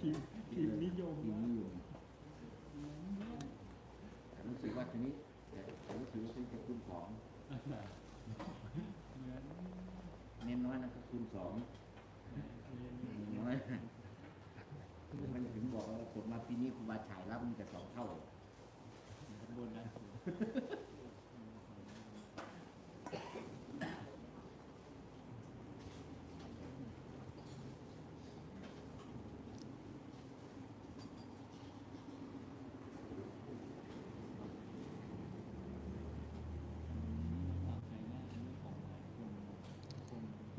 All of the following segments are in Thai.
ทีมทีมนิยมทีมนิยมแต่หนังสือว่าทีนี้แต่หนังสือที่จะคูณสองเน้นน้อยนะครับคูณสองเน้นน้อยมันถึงบอกว่าผมมาปีนี้ครูบาฉายรับมันแต่สองเท่าบนนะ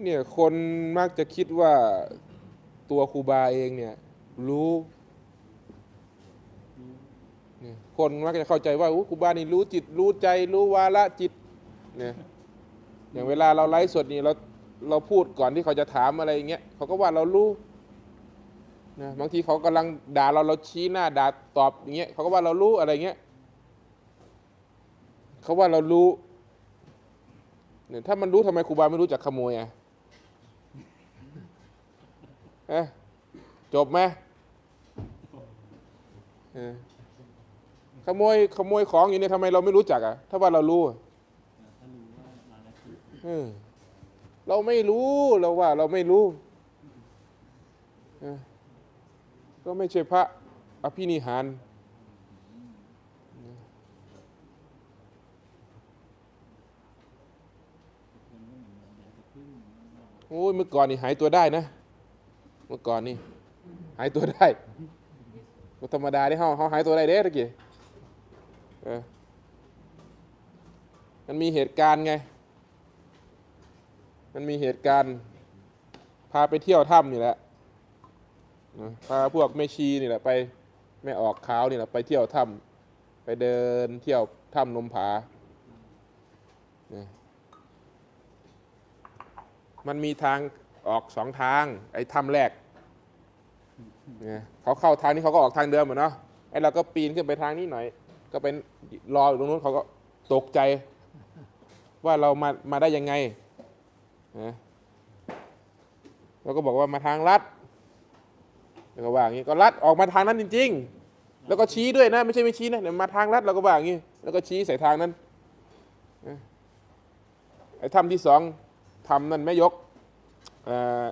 เนี่ยคนมักจะคิดว่าตัวครูบาเองเนี่ยรู้เนี่ยคนมักจะเข้าใจว่าอู้ครูบานี่รู้จิตรู้ใจรู้วาระจิตเนี่ยอย่างเวลาเราไลฟ์สดนี่เราเราพูดก่อนที่เขาจะถามอะไรอย่างเงี้ยเขาก็ว่าเรารู้นะบางทีเขากำลังด่าเราเราชี้หน้าด่าตอบอย่างเงี้ยเขาก็ว่าเรารู้อะไรเงี้ยเขาว่าเรารู้เนี่ยถ้ามันรู้ทำไมครูบาไม่รู้จักขโมยอะ เอ๊ะจบไหมเออขโมยขโมยของอยู่เนี่ยทำไมเราไม่รู้จักอะ ถ้าว่าเรารู้อะเออเราไม่รู้เราว่า เราไม่รู้เออก็ไม่ใช่พระอภินิหาร โอ้ยเมื่อก่อนนี่หายตัวได้นะ มื่อก่อนนี่หายตัวได้ก็ธรรมดาที่เขาเขาหายตัวได้เด้ตะกี้มันมีเหตุการณ์ไง มันมีเหตุการณ์ พาไปเที่ยวถ้ำนี่แหละพาพวกแม่ชีนี่แหละไปแม่ออกขาวนี่แหละไปเที่ยวถ้ำไปเดินเที่ยวถ้ำนมผา มันมีทางออกสองทาง ไอ้ถ้ำแรก เนี่ยเขาเข้าทางนี้เขาก็ออกทางเดิมเหมือนเนาะไอ้เราก็ปีนขึ้นไปทางนี้หน่อย ก็เป็นรออยู่ตรงนู้นเขาก็ตกใจ ว่าเรามามาได้ยังไงนะเราก็บอกว่ามาทางลัดแล้วก็ว่าอย่างนี้ก็ลัดออกมาทางนั้นจริง ๆ แล้วก็ชี้ด้วยนะ ไม่ใช่ไม่ชี้นะเนี่ยมาทางลัดเราก็ว่าอย่างนี้แล้วก็ชี้ใส่ทางนั้นไอ้ถ้ำที่สองถ้ำนั่นไม่ยกอ่อ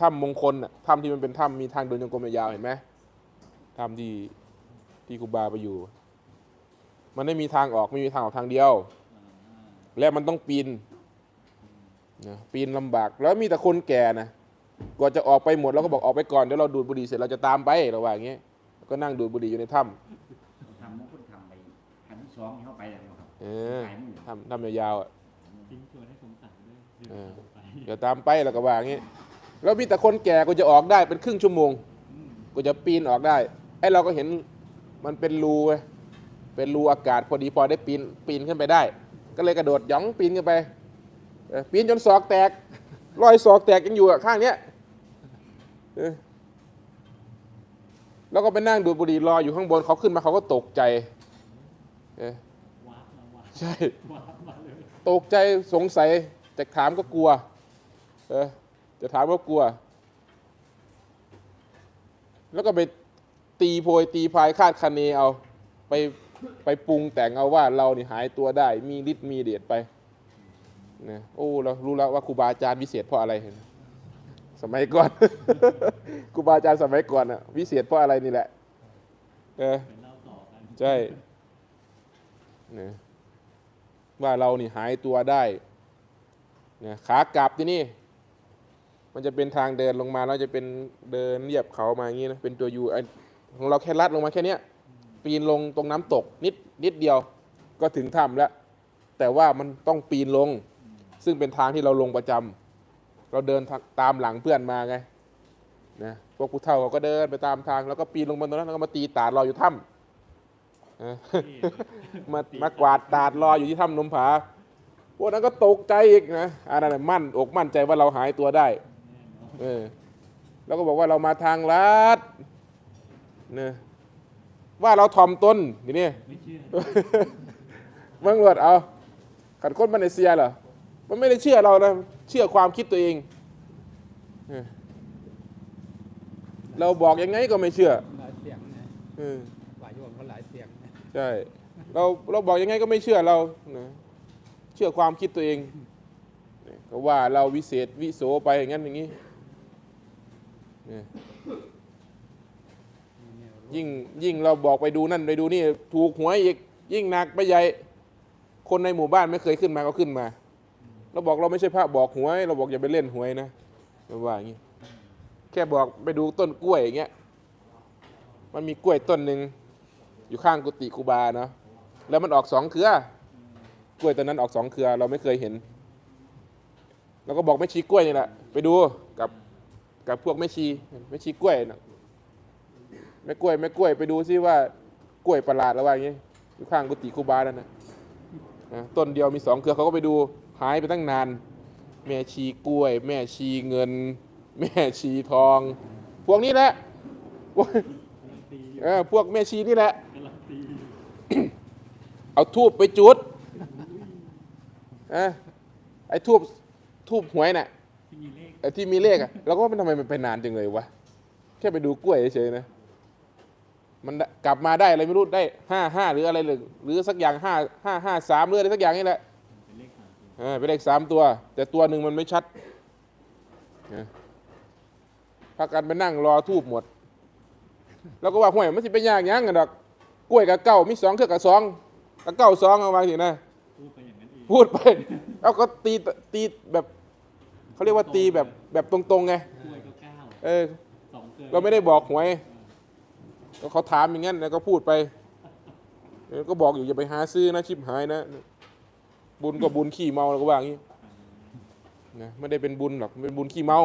ถ้ำมงคลน่ะถ้ำที่มันเป็นถ้ำมีทางเดินจงกรมยาวๆเห็นไหมถ้ำที่ที่ครูบาไปอยู่ มันไม่มีทางออกไม่มีทางออกทางเดียว และมันต้องปีนนะปีนลำบากแล้วมีแต่คนแก่นะกว่าจะออกไปหมดเราก็บอกออกไปก่อนเดี๋ยวเราดูดบุหรี่เสร็จเราจะตามไปเราว่าอย่างเงี้ยก็นั่งดูดบุหรี่อยู่ในถ้ทำมงคลทำไปอันที่สองที่เข้าไปแล้วครับำเออถ้ำถ้ำยาวๆอะทิ้งชวนให้สงสารด้วยเดินเออไปเดี๋ยวตามไปแล้วก็ว่าอย่างงี้ แล้วมีแต่คนแก่ก็จะออกได้เป็นครึ่งชั่วโมงก็จะปีนออกได้ไอ้เราก็เห็นมันเป็นรูเว้ยเป็นรูอากาศพอดีพอได้ปีนปีนขึ้นไปได้ ก็เลยกระโดดหย่องปีนขึ้นไปเออปีนจนศอกแตกรอยศอกแตกยังอยู่อะข้างเนี้ยเออแล้วก็ไปนั่งดูดบุหรี่รออยู่ข้างบนเขาขึ้นมาเขาก็ตกใจเออวาร์ปมาวาร์ปใช่วาร์ปมาเลยตกใจสงสัยจะถามก็กลัว เออ จะถามก็กลัว แล้วก็ไปตีโพยตีพายคาดคะเนเอาไปไปปรุงแต่งเอาว่าเรานี่หายตัวได้ มีฤทธิ์มีเดชไปนะโอ้เรารู้แล้วว่าครูบาอาจารย์วิเศษเพราะอะไรเห็นสมัยก่อนครูบาอาจารย์สมัยก่อนอะวิเศษเพราะอะไรนี่แหละเออเป็นเนใช่นะว่าเรานี่หายตัวได้นะขากลับที่นี่ มันจะเป็นทางเดินลงมาแล้วจะเป็นเดินเรียบเขามาอย่างนี้นะเป็นตัวยูของเราแค่ลัดลงมาแค่เนี้ยปีนลงตรงน้ำตกนิดนิดเดียวก็ถึงถ้ำแล้ว แต่ว่ามันต้องปีนลง ซึ่งเป็นทางที่เราลงประจำเราเดินตามหลังเพื่อนมาไงนะพวกผู้เฒ่าเขาก็เดินไปตามทาง แล้วก็ปีนลงมาตรงนั้นแล้วก็มาตีตาดรออยู่ถ้ำมามากวาดตาดรออยู่ที่ถ้ำนมผาพวกนั้นก็ตกใจอีกนะอันนั้นนะมั่นอกมั่นใจว่าเราหายตัวได้ เออแล้วก็บอกว่าเรามาทางลัดเนี่ยว่าเราถ่อมตนทีนี้ไม่เชื่อเมืองหลวดเอาขัดคนมาเลเซียเหรอมันไม่ได้เชื่อเรานะเชื่อความคิดตัวเองเออเราบอกยังไงก็ไม่เชื่อหลายเสียงนะเออฝ่ายโยมก็หลายเสียงนะใช่เราเราบอกยังไงก็ไม่เชื่อเรานะเชื่อความคิดตัวเองเนี่ยก็ว่าเราวิเศษวิโสไปอย่างนั้นอย่างนี้เนี่ ยมีแนวรู้ยิ่งยิ่งเราบอกไปดูนั่นไปดูนี่ ถูกหวยอีกยิ่งหนักไปใหญ่ คนในหมู่บ้านไม่เคยขึ้นมาก็ขึ้นมา เราบอกเราไม่ใช่พระบอกหวย เราบอกอย่าไปเล่นหวยนะเราว่าอย่างนี้แค่บอกไปดูต้นกล้วยอย่างเงี้ยมันมีกล้วยต้นหนึ่งอยู่ข้างกุฏิครูบาเนาะแล้วมันออกสองเครือกล้วยต้นนั้นออกสองเครือเราไม่เคยเห็นเราก็บอกแม่ชีกล้วยนี่แหละไปดูกับ กับพวกแม่ชีแม่ชีกล้วยนะแม่กล้วยแม่กล้วยไปดูซิว่ากล้วยประหลาดแล้วว่าอย่างงี้อยู่ข้างกุฏิครูบานั่นนะนะต้นเดียวมีสองเครือเขาก็ไปดูหายไปตั้งนาน แม่ชีกล้วย แม่ชีเงิน แม่ชีทอง พวกนี้แหละพวกกำลังตีอยู่เออพวกแม่ชีนี่แหละกำลังตีอยู่เอาทูบไปจุดเออไอ้ทูบทูบหวยน่ะ ที่มีเลขไอ้ที่มีเลขอะเราก็ว่ามันทำไมมันไปนานจังเลยวะแค่ไปดูกล้วยเฉยๆนะมันได้กลับมาได้อะไรไม่รู้ได้ห้าห้าหรืออะไรหรือหรือสักอย่างห้าห้าห้าสามหรืออะไรสักอย่างนี่แหละเป็นเลขสามตัวเออเป็นเลขสามตัว แต่ตัวหนึ่งมันไม่ชัดนะพากันไปนั่งรอทูบหมด แล้วก็ว่าห่วยมันสิเป็นยากหยังกันดอกกล้วยกับเก้ามีสองเทือกกับสองกับเก้าสองเอาไว้สินะ พูดไปอย่างนั้นเองพูดไปแล้วก็ตีตีแบบ เขาเรียกว่าตีแบบแบบตรงๆไงกล้วยก็เก้าเออ สองเกินเราไม่ได้บอกหวยก็เขาถามอย่างนั้นแล้วก็พูดไปเออก็บอกอยู่อย่าไปหาซื้อนะชิบหายนะ บุญก็บุญขี้เมาแล้วก็ว่าอย่างนี้นะไม่ได้เป็นบุญหรอกเป็นบุญขี้เมา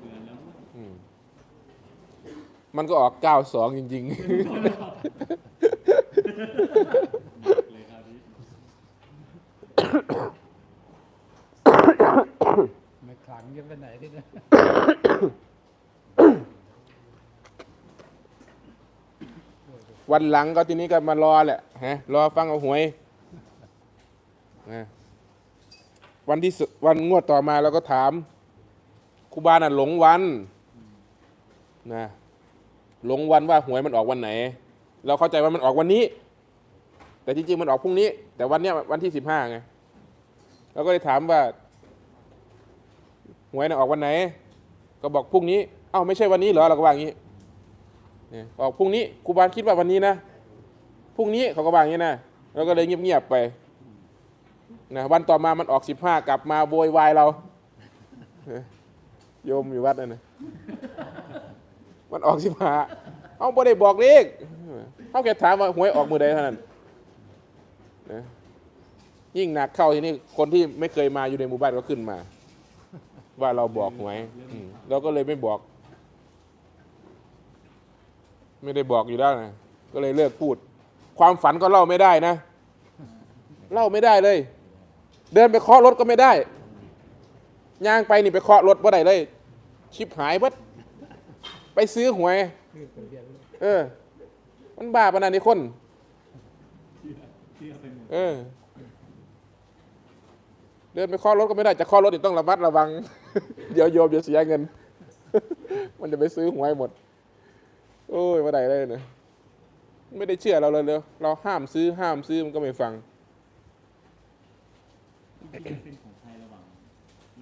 เกินแล้วอืมมันก็ออกเก้าสองจริง เลยคราวนี้ไม่ขลัง จะไปไหนที่นะๆวันหลังก็ทีนี้ก็มารอแหละฮะรอฟังเอาหวยนะวันที่สวันงวดต่อมาเราก็ถามครูบาน่ะหลงวันนะหลงวันว่าหวยมันออกวันไหน เราเข้าใจว่ามันออกวันนี้ แต่จริงๆมันออกพรุ่งนี้ แต่วันเนี้ยวันที่สิบห้าไงเราก็เลยถามว่า หวยน่ะออกวันไหน ก็บอกพรุ่งนี้ เอ้าไม่ใช่วันนี้เหรอเราก็ว่าอย่างนี้นี่ออกพรุ่งนี้ครูบาคิดว่าวันนี้นะพรุ่งนี้เขาก็ว่าอย่างนี้นะเราก็เลยเงียบๆไปนะวันต่อมามันออกสิบห้ากลับมาโวยวายเราโยมอยู่วัดนั่นนะมันออกสิบห้าเอาบ่ได้บอกเลขเขาแค่ถามว่าหวยออกมือใดเท่านั้นนะยิ่งหนักเข้าทีนี้คนที่ไม่เคยมาอยู่ในหมู่บ้านก็ขึ้นมา ว่าเราบอกหวยอืมเราก็เลยไม่บอก ไม่ได้บอกอยู่แล้วนะก็เลยเลิกพูด ความฝันก็เล่าไม่ได้นะ เล่าไม่ได้เลย เดินไปเคาะรถก็ไม่ได้ย่างไปนี่ไปเคาะรถว่าได้เลย ชิบหายเบัดไปซื้อหวย เออ มันบ้าปะนันนี่คนเออเออ เดินไปเคาะรถก็ไม่ได้ จะเคาะรถนี่ต้องระมัดระวัง เดี๋ยวโยมจะเสียเงิน มันจะไปซื้อหวยหมด โอ้ยมาได้เลยนะไม่ได้เชื่อเราเลยเลยเราห้ามซื้อห้ามซื้อมันก็ไม่ฟังเป็นของใครระหว่าง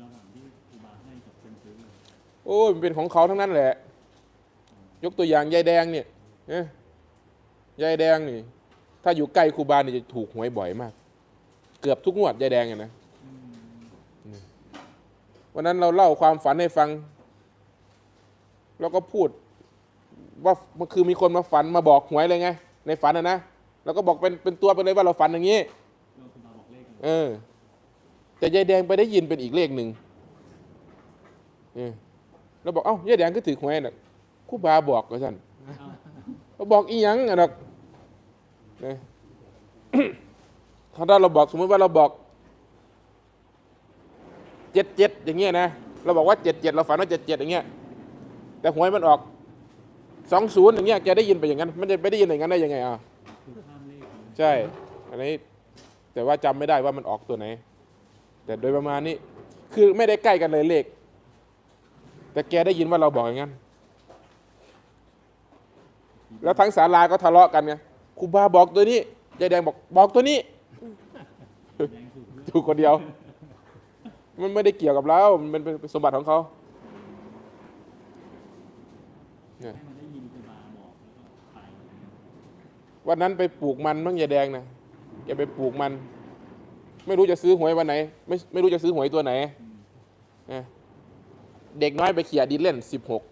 ระหว่างที่ครูบาให้กับคนซื้อเลยโอ้ยมันเป็นของเขาทั้งนั้นแหละ ยกตัวอย่างยายแดงเนี่ยเอ๊ะยายแดงนี่ ถ้าอยู่ใกล้ครูบานี่จะถูกหวยบ่อยมาก เกือบทุกงวดยายแดงเนี่ยนะ วันนั้นเราเล่าความฝันให้ฟัง แล้วก็พูดว่ามันคือมีคนมาฝันมาบอกหวยเลยไง ในฝันนะนะเราก็บอกเป็นเป็นตัวไปเลยว่าเราฝันอย่างนี้เออ แต่ยายแดงไปได้ยินเป็นอีกเลขหนึ่งเออเราบอกเอ้ายายแดงก็ถือหวยน่ะคู่บาบอกก็สั่นเราบอกอีหยังอะดอกเนี่ยถ้าเราบอกสมมติว่าเราบอก เจ็ดเจ็ดอย่างเงี้ยนะเราบอกว่าเจ็ดเจ็ดเราฝันว่าเจ็ดเจ็ดอย่างเงี้ยแต่หวยมันออกสองศูนย์อย่างเงี้ยแกได้ยินไปอย่างนั้นมันจะไม่ได้ยินอย่างนั้นได้ยังไงอะใช่ อันนี้แต่ว่าจำไม่ได้ว่ามันออกตัวไหน แต่โดยประมาณนี้ คือไม่ได้ใกล้กันเลยเลข แต่แกได้ยินว่าเราบอกอย่างนั้นแล้วทั้งศาลาก็ทะเลาะกันไงครูบาบอกตัวนี้ยายแดงบอกบอกตัวนี้ถูกคนเดียว มันไม่ได้เกี่ยวกับเรามันเป็นเป็นสมบัติของเขาเนี่ยวันนั้นไปปลูกมันมั่งยาแดงนะแกไปปลูกมัน ไม่รู้จะซื้อหวยวันไหน ไม่ไม่รู้จะซื้อหวยตัวไหนเด็กน้อยไปเขี่ยดินเล่นสิบหก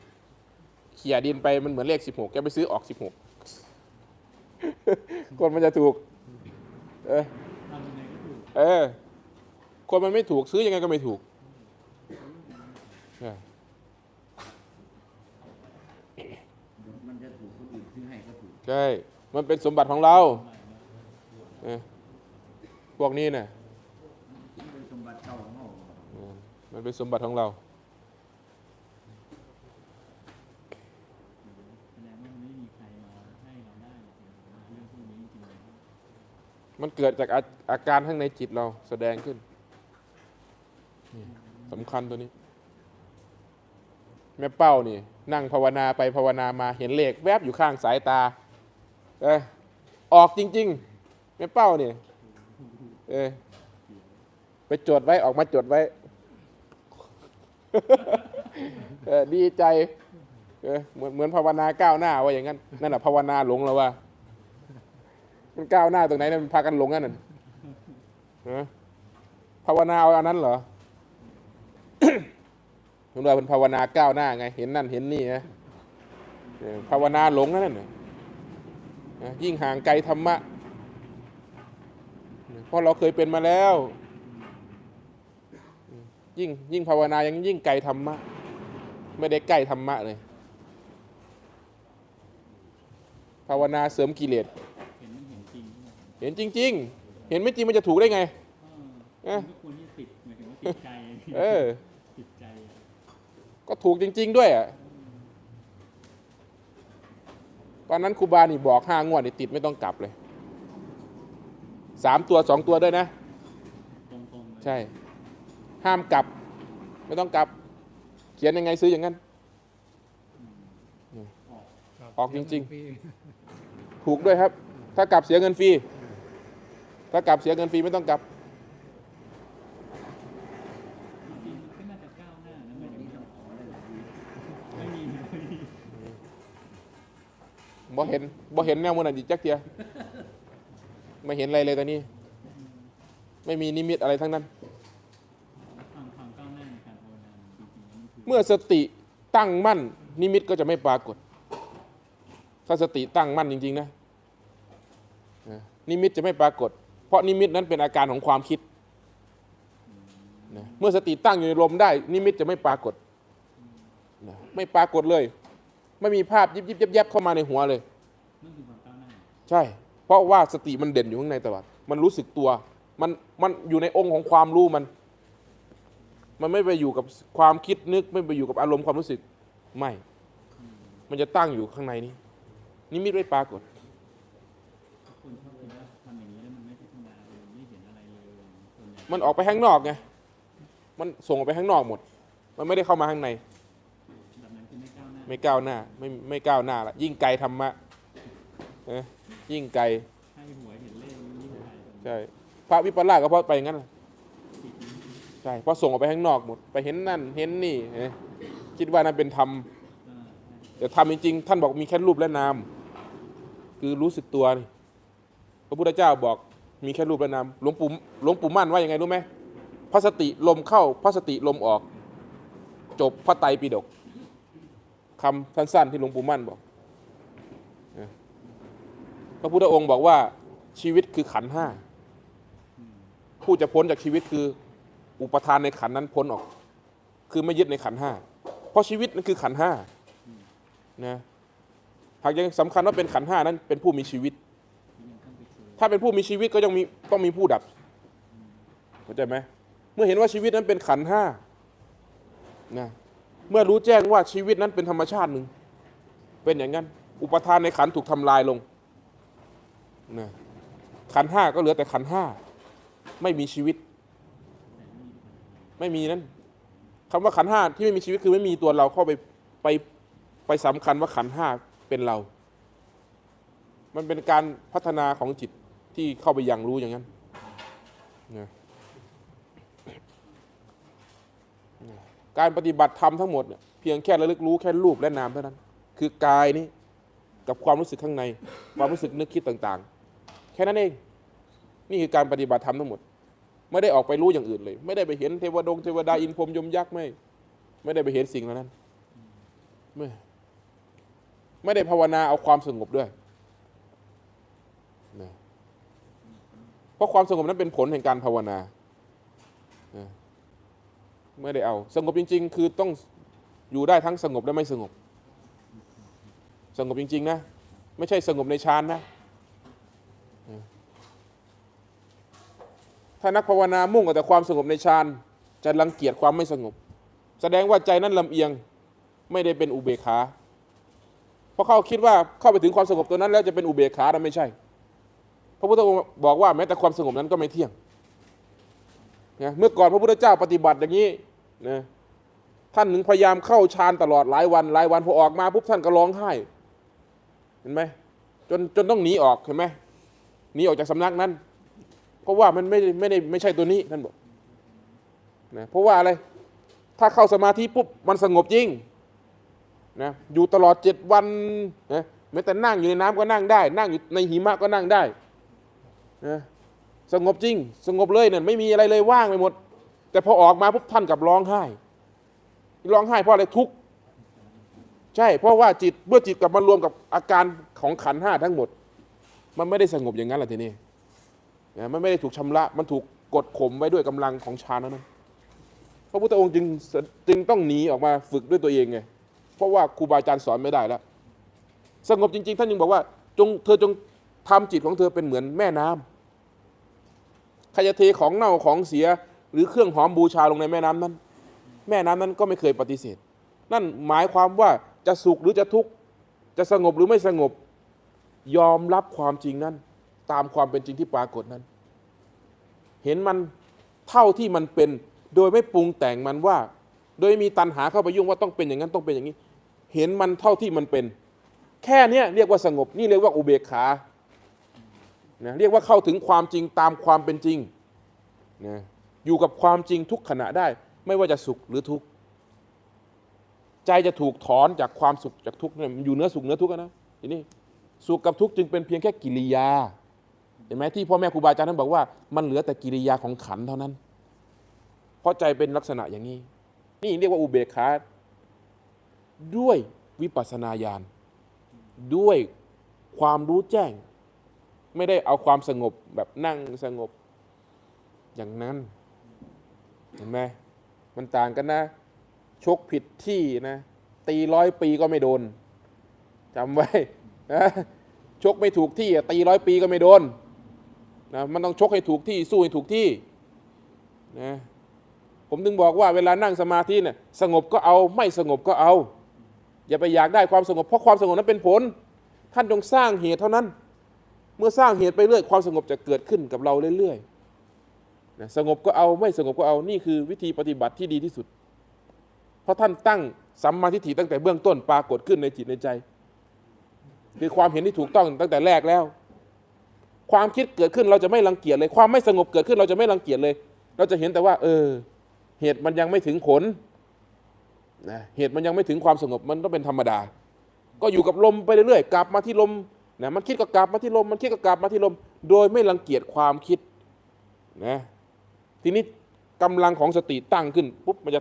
เขี่ยดินไปมันเหมือนเลขสิบหกแกไปซื้อออกสิบหกคนมันจะถูก เออทำยังไงก็ถูกเออ คนมันไม่ถูกซื้อยังไงก็ไม่ถูกมันจะถูกคนอื่นซื้อให้ก็ถูกใช่ มันเป็นสมบัติของเราพวกนี้น่ะมันเป็นสมบัติเก่าของเราเออมันเป็นสมบัติของเรามันเราได้หรอกเรื่องพวกนี้จริงๆเลยมันเกิดจากอาอาการข้างในจิตเราแสดงขึ้น นี่สำคัญตัวนี้ แม่เป้านี่ นั่งภาวนาไปภาวนามาเห็นเลขแวบอยู่ข้างสายตา เออออกจริง ๆ แม่เป้านี่เออไปจดไว้ออกมาจดไว้ เออดีใจ เออเหมือนเหมือนภาวนาก้าวหน้าว่าอย่างนั้น นั่นแหะภาวนาหลงแล้วว่า มันก้าวหน้าตรงไหนเนี่ยมันพากันหลงกันน่ะฮะภาวนาเอาอันนั้นเหรอ คุณว่าเป็นภาวนาก้าวหน้าไง เห็นนั่นเห็นนี่นะเออภาวนาหลงนั่นน่ะนะยิ่งห่างไกลธรรมะเพราะเราเคยเป็นมาแล้ว ยิ่งยิ่งภาวนายังยิ่งไกลธรรมะ ไม่ได้ใกล้ธรรมะเลย ภาวนาเสริมกิเลสเห็นมันเห็นจริงใช่ไหมเห็นจริง ๆ เห็นไม่จริงมันจะถูกได้ไงเออมันก็ควรที่ติดหมายถึงว่าติดใจเออติดใจ ก็ถูกจริง ๆ ด้วยอะตอนนั้นครูบานี่บอกห้างวดนี่ติดไม่ต้องกลับเลยสามตัวสองตัวด้วยนะตรงๆเลยใช่ ห้ามกลับ ไม่ต้องกลับ เขียนยังไงซื้ออย่างนั้นออกออกจริง ๆ ถูกด้วยครับ ถ้ากลับเสียเงินฟรี ถ้ากลับเสียเงินฟรีไม่ต้องกลับ จริงๆมันก็น่าจะก้าวหน้านะหมายถึง นี่ต้องขอเลยล่ะ ไม่มีไม่มี บ่เห็นบ่เห็นแนวมันอะจิจักเทียไม่เห็นอะไรเลยตอนนี้ ไม่มีนิมิตอะไรทั้งนั้น เมื่อสติตั้งมั่น นิมิตก็จะไม่ปรากฏ ถ้าสติตั้งมั่นจริง ๆ นะ นิมิตจะไม่ปรากฏ เพราะนิมิตนั้นเป็นอาการของความคิด เมื่อสติตั้งอยู่ในลมได้ นิมิตจะไม่ปรากฏ ไม่ปรากฏเลย ไม่มีภาพยิบยิบยับยับเข้ามาในหัวเลย นั่นคือความก้าวหน้าใช่ เพราะว่าสติมันเด่นอยู่ข้างในตลอด มันรู้สึกตัว มันมันอยู่ในองค์ของความรู้มัน มันไม่ไปอยู่กับความคิดนึก ไม่ไปอยู่กับอารมณ์ความรู้สึกไม่ มันจะตั้งอยู่ข้างในนี้นิมิตไม่ปรากฏคนชอบคิดว่าทำอย่างนี้แล้วมันไม่พัฒนาเลยไม่เห็นอะไรเลยส่วนใหญ่มันออกไปข้างนอกไงมันส่งออกไปข้างนอกหมด มันไม่ได้เข้ามาข้างใน แบบนั้นคือไม่ก้าวหน้า ไม่ก้าวหน้า ไม่ไม่ก้าวหน้าละยิ่งไกลธรรมะ เอ้ยยิ่งไกลให้หวยเห็นเลขยิ่งใหญ่ใช่พระวิปลาสก็เพราะไปอย่างนั้นแหละใช่เพราะส่งออกไปข้างนอกหมดไปเห็นนั่นเห็นนี่เอ้ยคิดว่านั่นเป็นธรรมแต่ทำจริงๆท่านบอกมีแค่รูปและนามคือรู้สึกตัวนี่พระพุทธเจ้าบอกมีแค่รูปและนามหลวงปู่หลวงปู่มั่นว่ายังไงรู้ไหมพระสติลมเข้าพระสติลมออก จบพระไตรปิฎกคำสั้นๆที่หลวงปู่มั่นบอกเออ พระพุทธองค์บอกว่าชีวิตคือขันห้าผู้จะพ้นจากชีวิตคือ อุปทานในขันนั้นพ้นออก คือไม่ยึดในขันห้าเพราะชีวิตนั้นคือขันห้านะหากยังสำคัญว่าเป็นขันห้านั้นเป็นผู้มีชีวิต ถ้าเป็นผู้มีชีวิตก็ยังมีต้องมีผู้ดับเข้าใจไหมเมื่อเห็นว่าชีวิตนั้นเป็นขันห้านะเมื่อรู้แจ้งว่าชีวิตนั้นเป็นธรรมชาติหนึ่งเป็นอย่างนั้น อุปทานในขันถูกทำลายลง นะขันห้าก็เหลือแต่ขันห้าไม่มีชีวิต ไม่มีนั้นคำว่าขันห้าที่ไม่มีชีวิตคือไม่มีตัวเราเข้าไปไปไปสำคัญว่าขันห้าเป็นเรา มันเป็นการพัฒนาของจิตที่เข้าไปยังรู้อย่างนั้นนะการปฏิบัติธรรมทั้งหมดเนี่ยเพียงแค่ระลึกรู้แค่รูปและนามเท่านั้น คือกายนี้กับความรู้สึกข้างใน ความรู้สึกนึกคิดต่าง ๆ ค่นั้นเอง นี่คือการปฏิบัติธรรมทั้งหมด ไม่ได้ออกไปรู้อย่างอื่นเลย ไม่ได้ไปเห็นเทวดงเทวดาอินพรมยมยักษ์ไม่ ไม่ได้ไปเห็นสิ่งเหล่านั้น ไม่ไม่ได้ภาวนาเอาความสงบด้วยนะเพราะความสงบนั้นเป็นผลแห่งการภาวนานะไม่ได้เอา สงบจริง ๆ คือต้องอยู่ได้ทั้งสงบและไม่สงบ สงบจริง ๆ นะ ไม่ใช่สงบในฌานนะ ถ้านักภาวนามุ่งกับแต่ความสงบในฌานจะรังเกียจความไม่สงบ แสดงว่าใจนั้นลำเอียงไม่ได้เป็นอุเบกขาเพราะเขาคิดว่าเข้าไปถึงความสงบตัวนั้น แล้วจะเป็นอุเบกขาแต่ไม่ใช่ พระพุทธองค์บอกว่าแม้แต่ความสงบนั้นก็ไม่เที่ยงนะเมื่อก่อนพระพุทธเจ้าปฏิบัติอย่างนี้นะท่านถึงพยายามเข้าฌานตลอดหลายวันหลายวันพอออกมาปุ๊บท่านก็ร้องไห้เห็นไหมจนจนต้องหนีออกเห็นไหมหนีออกจากสำนักนั้น ราะว่ามันไม่ไม่ได้ไม่ใช่ตัวนี้ท่านบอกนะเพราะว่าอะไร ถ้าเข้าสมาธิปุ๊บมันสงบจริงนะอยู่ตลอดเจ็ดวันนะแม้แต่นั่งอยู่ในน้ำก็นั่งได้ นั่งอยู่ในหิมะก็นั่งได้นะสงบจริง สงบเลยเนี่ยไม่มีอะไรเลยว่างไปหมด แต่พอออกมาปุ๊บท่านกลับร้องไห้ร้องไห้เพราะอะไรทุกข์ใช่ เพราะว่าจิตเมื่อจิตกลับมารวมกับอาการของขันห้าทั้งหมด มันไม่ได้สงบอย่างนั้นแหละทีนี้ นะมันไม่ได้ถูกชำระ มันถูกกดข่มไว้ด้วยกำลังของฌานนั้นพระพุทธองค์จึงจึงต้องหนีออกมาฝึกด้วยตัวเองไง เพราะว่าครูบาอาจารย์สอนไม่ได้แล้ว สงบจริง ๆ ท่านยังบอกว่าจงเธอจงทำจิตของเธอเป็นเหมือนแม่น้ำใครจะเทของเน่าของเสียหรือเครื่องหอมบูชาลงในแม่น้ำนั้น แม่น้ำนั้นก็ไม่เคยปฏิเสธ นั่นหมายความว่าจะสุขหรือจะทุกข์จะสงบหรือไม่สงบยอมรับความจริงนั้น ตามความเป็นจริงที่ปรากฏนั้น เห็นมันเท่าที่มันเป็น โดยไม่ปรุงแต่งมันว่า โดยมีตัณหาเข้าไปยุ่งว่าต้องเป็นอย่างนั้นต้องเป็นอย่างนี้ เห็นมันเท่าที่มันเป็น แค่เนี้ยเรียกว่าสงบ นี่เรียกว่าอุเบกขานะเรียกว่าเข้าถึงความจริงตามความเป็นจริงนะอยู่กับความจริงทุกขณะได้ ไม่ว่าจะสุขหรือทุกข์ใจจะถูกถอนจากความสุขจากทุกข์เนี่ยมันอยู่เนื้อสุขเนื้อทุกข์นะทีนี้สุขกับทุกข์จึงเป็นเพียงแค่กิริยา เห็นไหมที่พ่อแม่ครูบาอาจารย์ท่านบอกว่ามันเหลือแต่กิริยาของขันเท่านั้น เพราะใจเป็นลักษณะอย่างนี้ นี่เรียกว่าอุเบกขาด้วยวิปัสสนาญาณด้วยความรู้แจ้ง ไม่ได้เอาความสงบแบบนั่งสงบ อย่างนั้น เห็นไหมมันต่างกันนะ ชกผิดที่นะ ตีร้อยปีก็ไม่โดนจำไว้นะชกไม่ถูกที่ตีร้อยปีก็ไม่โดน นะมันต้องชกให้ถูกที่สู้ให้ถูกที่นะผมถึงบอกว่าเวลานั่งสมาธิเนี่ยสงบก็เอาไม่สงบก็เอา อย่าไปอยากได้ความสงบเพราะความสงบนั้นเป็นผล ท่านจงสร้างเหตุเท่านั้น เมื่อสร้างเหตุไปเรื่อยความสงบจะเกิดขึ้นกับเราเรื่อยๆนะสงบก็เอาไม่สงบก็เอานี่คือวิธีปฏิบัติที่ดีที่สุด เพราะท่านตั้งสัมมาทิฏฐิตั้งแต่เบื้องต้นปรากฏขึ้นในจิตในใจ คือความเห็นที่ถูกต้องตั้งแต่แรกแล้ว ความคิดเกิดขึ้นเราจะไม่รังเกียจเลย ความไม่สงบเกิดขึ้นเราจะไม่รังเกียจเลย เราจะเห็นแต่ว่า เออ เหตุมันยังไม่ถึงผลนะเหตุมันยังไม่ถึงความสงบมันต้องเป็นธรรมดา ก็อยู่กับลมไปเรื่อยๆกลับมาที่ลมนะมันคิดก็กลับมาที่ลม มันคิดก็กลับมาที่ลม โดยไม่รังเกียจความคิดนะทีนี้กำลังของสติตั้งขึ้นปุ๊บมันจะ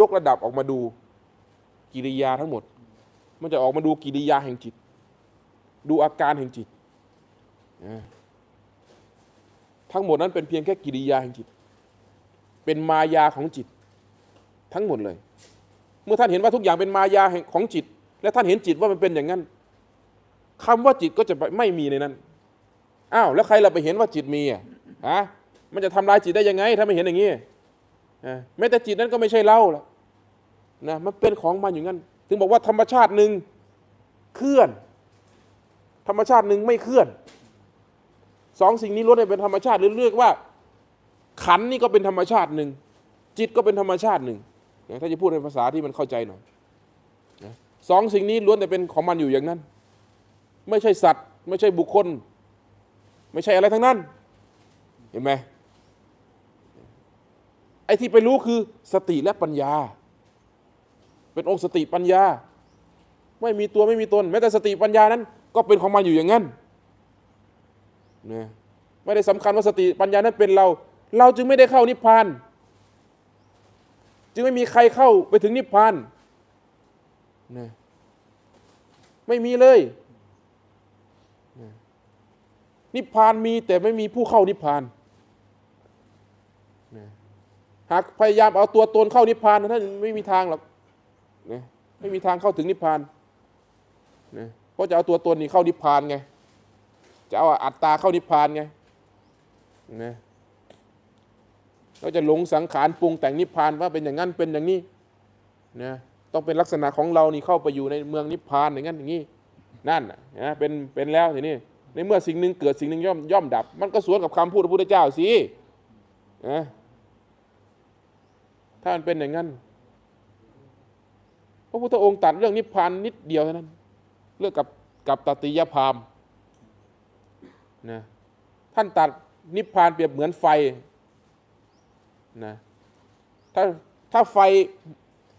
ยกระดับออกมาดูกิริยาทั้งหมด มันจะออกมาดูกิริยาแห่งจิต ดูอาการแห่งจิต ทั้งหมดนั้นเป็นเพียงแค่กิริยาแห่งจิต เป็นมายาของจิต ทั้งหมดเลย เมื่อท่านเห็นว่าทุกอย่างเป็นมายาแห่งของจิต และท่านเห็นจิตว่ามันเป็นอย่างนั้นคำว่าจิตก็จะไม่มีในนั้นอ้าวแล้วใครเราไปเห็นว่าจิตมีอะฮะมันจะทำลายจิตได้ยังไง ถ้าไม่เห็นอย่างนี้แม้แต่จิตนั้นก็ไม่ใช่เราละนะมันเป็นของมันอย่างนั้น ถึงบอกว่าธรรมชาติหนึ่งเคลื่อน ธรรมชาติหนึ่งไม่เคลื่อน สองสิ่งนี้ล้วนแต่เป็นธรรมชาติหรือเรียกว่า ขันนี่ก็เป็นธรรมชาติหนึ่ง จิตก็เป็นธรรมชาติหนึ่งนะถ้าจะพูดในภาษาที่มันเข้าใจหน่อยนะสองสิ่งนี้ล้วนแต่เป็นของมันอยู่อย่างนั้น ไม่ใช่สัตว์ ไม่ใช่บุคคล ไม่ใช่อะไรทั้งนั้น เห็นไหมไอ้ที่ไปรู้คือสติและปัญญา เป็นองค์สติปัญญา ไม่มีตัวไม่มีตนแม้แต่สติปัญญานั้น ก็เป็นของมันอยู่อย่างนั้น นะไม่ได้สำคัญว่าสติปัญญานั้นเป็นเรา เราจึงไม่ได้เข้านิพพาน จึงไม่มีใครเข้าไปถึงนิพพานนะไม่มีเลยนะนิพพานมีแต่ไม่มีผู้เข้านิพพานนะหากพยายามเอาตัวตนเข้านิพพานท่านไม่มีทางหรอกนะไม่มีทางเข้าถึงนิพพานนะเพราะจะเอาตัวตนนี่เข้านิพพานไง จะเอาอัตตาเข้านิพพานไงนะเราจะหลงสังขารปรุงแต่งนิพพานว่าเป็นอย่างนั้นเป็นอย่างนี้นะต้องเป็นลักษณะของเรานี่เข้าไปอยู่ในเมืองนิพพานอย่างนั้นอย่างนี้นั่นนะเป็นเป็นแล้วทีนี้ในเมื่อสิ่งหนึ่งเกิดสิ่งหนึ่งย่อมย่อมดับ มันก็สวนกับคำพูดพระพุทธเจ้าสินะถ้ามันเป็นอย่างนั้นพระพุทธองค์ตัดเรื่องนิพพานนิดเดียวเท่านั้นเรื่องกับกับตติยพาม นะท่านตัดนิพพานเปรียบเหมือนไฟนะถ้าถ้าไฟ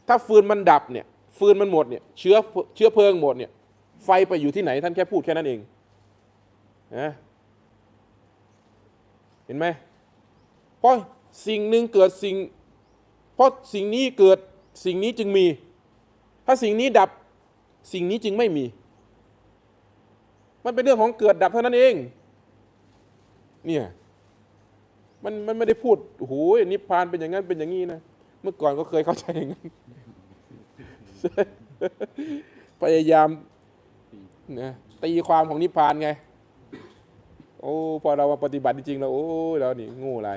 ถ้าฟืนมันดับเนี่ยฟืนมันหมดเนี่ยเชื้อเชื้อเพลิงหมดเนี่ยไฟไปอยู่ที่ไหนท่านแค่พูดแค่นั้นเองนะเห็นไหมเพราะสิ่งหนึ่งเกิดสิ่ง เพราะสิ่งนี้เกิดสิ่งนี้จึงมี ถ้าสิ่งนี้ดับสิ่งนี้จึงไม่มี มันเป็นเรื่องของเกิดดับเท่านั้นเอง เนี่ยมันมันไม่ได้พูดโอ้โหนิพพานเป็นอย่างนั้นเป็นอย่างนี้นะเมื่อก่อนก็เคยเข้าใจอย่างนั้นพยายามนะตีความของนิพพานไง โอ้พอเรามาปฏิบัติจริงๆแล้วโอ้เรานี่งูอะไร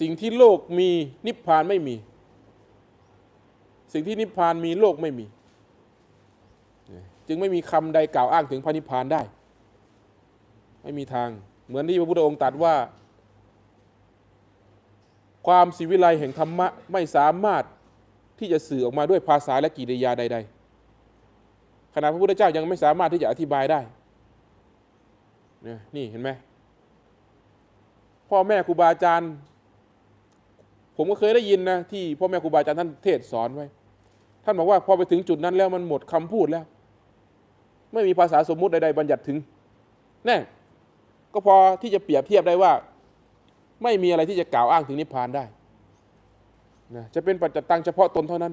สิ่งที่โลกมีนิพพานไม่มี สิ่งที่นิพพานมีโลกไม่มี จึงไม่มีคำใดกล่าวอ้างถึงพระนิพพานได้ ไม่มีทาง เหมือนที่พระพุทธองค์ตรัสว่า ความสิวิไลแห่งธรรมะไม่สามารถที่จะสื่อออกมาด้วยภาษาและกิริยาใด ๆ ขณะพระพุทธเจ้ายังไม่สามารถที่จะอธิบายได้เนี่ยนี่เห็นไหมพ่อแม่ครูบาอาจารย์ ผมก็เคยได้ยินนะที่พ่อแม่ครูบาอาจารย์ท่านเทศสอนไว้ ท่านบอกว่าพอไปถึงจุดนั้นแล้วมันหมดคำพูดแล้ว ไม่มีภาษาสมมุติใดๆบัญญัติถึงแน่ก็พอที่จะเปรียบเทียบได้ว่า ไม่มีอะไรที่จะกล่าวอ้างถึงนิพพานได้นะจะเป็นปัจจตังเฉพาะตนเท่านั้น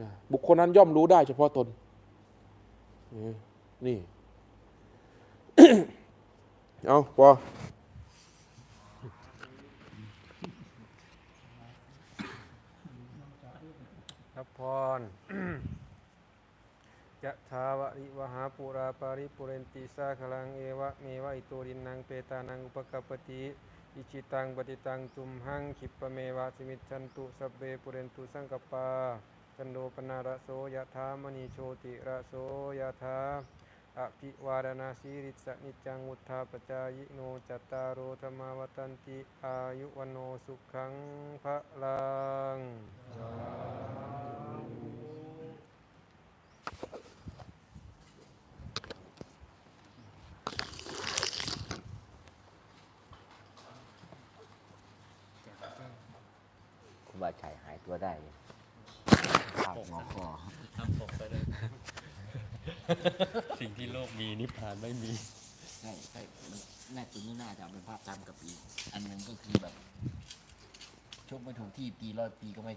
นะบุคคลนั้นย่อมรู้ได้เฉพาะตนนี่เอาพอรับพร ยะถาวะริวหาปุราปาริปุเรนติสาคลังเอวะเมวะอิโตดินังเปตานังอุปกปติอิจิตังปฏิตังตุมหังคิปะเมวะสมิจฉันตุสเบปุเรนตุสังกปาจันโดปนาระโสยะถามณีโชติระโสยะถาอภิวาดนาสีริสนิจังวุธาปจายโนจัตตารโอธรรมาวตันติอายุวันโนสุขังพระลัง ครูบาชัยหายตัวได้ภาพงอคอ ทำปกไปเลย สิ่งที่โลกมีนิพพานไม่มี ใช่ใช่มันน่าจะไม่น่าจะเป็นภาพจำกับอีก อันหนึงก็คือแบบชกไม่ถูกที่ตีร้อยปีก็ไม่